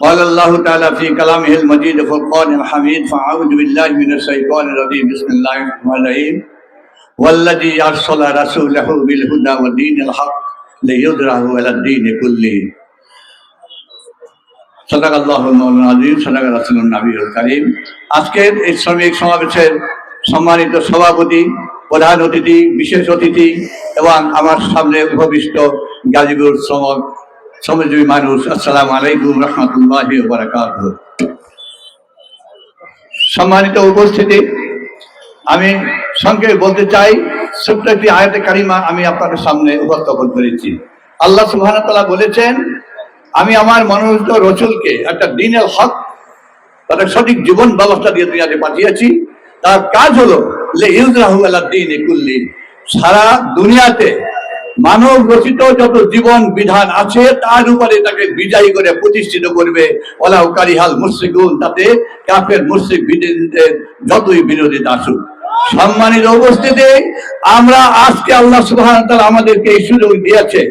قال الله تعالى في كلامه المجيد فرقان الحميد فأعوذ بالله من الشيطان الرجيم بسم الله الرحمن الرحيم والذي أرسل رسوله بالهدى ودين الحق ليظهره على الدين كله صدق الله المولى العظيم صدق رسول النبي الكريم আজকের এই শ্রমিক সমাবেশের সম্মানিত সভাপতি প্রধান অতিথি বিশেষ অতিথি এবং আমার সামনে উপবিষ্ট গাজীপুর শ্রমক শ্রমজীবী মানুষ, আসসালামু আলাইকুম, রহমতুল্লাহ সম্মানিত উপস্থিতি, আমি সংক্ষেপে বলতে চাই ছোট্ট একটি আয়তে কারিমা আমি আপনাদের সামনে উপস্থাপন করেছি। আল্লাহ সুবহান তাআলা বলেছেন, আমি আমার মনোনীত রসুলকে, একটা দিনের হক, তাদের সঠিক জীবন ব্যবস্থা দিয়ে দুনিয়াতে পাঠিয়েছি। তার কাজ হলো, লে আলা দিন সারা দুনিয়াতে মানব রচিত যত জীবন বিধান আছে, তার উপরে তাকে বিজয়ী করে প্রতিষ্ঠিত করবে। ওলাউ কারিহাল মুসিকুন তাতে কাফের বিরোধীদের যতই বিরোধিতা আসুক। সম্মানিত উপস্থিতি, আমরা আজকে আল্লাহ তাআলা আমাদেরকে এই সুযোগ দিয়েছে।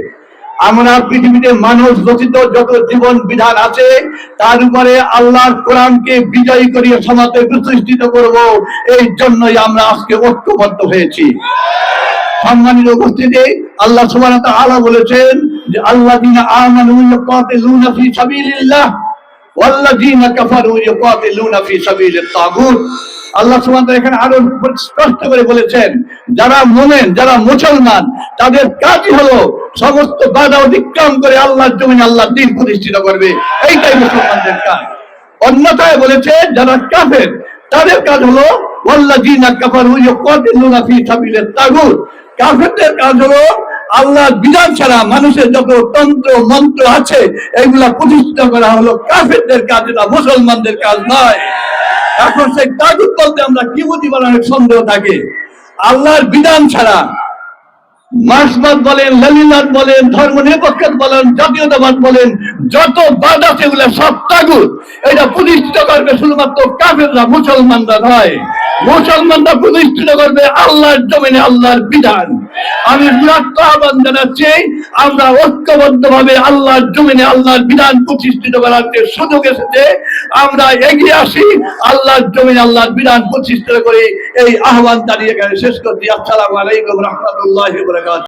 আমরা পৃথিবীতে মানুষ রচিত যত জীবন বিধান আছে, তার উপরে আল্লাহর কোরআনকে বিজয়ী করিয়ে সমাজে প্রতিষ্ঠিত করব, এই জন্যই আমরা আজকে ঐক্যবদ্ধ হয়েছি। সম্মানিত উপস্থিতি, আল্লাহ সুবহানাহু বলেছেন যে ফি সাবিলিল্লাহ ফি আল্লাহ এখানে আরও স্পষ্ট করে বলেছেন, যারা মুমিন, যারা মুসলমান, তাদের কাজই হলো সমস্ত বাধা অতিক্রম করে জমিনে দ্বীন প্রতিষ্ঠিত করবে। এইটাই মুসলমানদের কাজ। অন্যথায় বলেছে, যারা কাফের, তাদের কাজ হলো, ওয়াল্লাযীনা কাফারু ফি কাফেরদের কাজ হলো আল্লাহর বিধান ছাড়া মানুষের যত তন্ত্র, মন্ত্র আছে, এগুলা প্রতিষ্ঠিত করা হলো কাফেরদের কাজ, এটা মুসলমানদের কাজ নয়। এখন সেই তাগুত বলতে আমরা কি বুঝি বলার সন্দেহ থাকে। আল্লাহর বিধান ছাড়া মার্ক্সবাদ বলেন লেনিনবাদ বলেন, ধর্ম নিরপেক্ষত বলেন, জাতীয়তাবাদ বলেন, যত বাদ আছে এগুলো সব তাগুত। এটা প্রতিষ্ঠিত করবে শুধুমাত্র কাফেররা, মুসলমানরা নয়। মুসলমানরা প্রতিষ্ঠিত করবে আল্লাহর জমিনে আল্লাহর বিধান। আমি বিরাট আহ্বান জানাচ্ছি, আমরা ঐক্যবদ্ধ ভাবে আল্লাহর জমিনে আল্লাহর বিধান প্রতিষ্ঠিত করার যে সুযোগ এসেছে, আমরা এগিয়ে আসি, আল্লাহর জমিনে আল্লাহর বিধান প্রতিষ্ঠিত করে এই আহ্বান দাঁড়িয়ে এখানে শেষ করছি। আসসালামু আলাইকুম রহমতুল্লাহ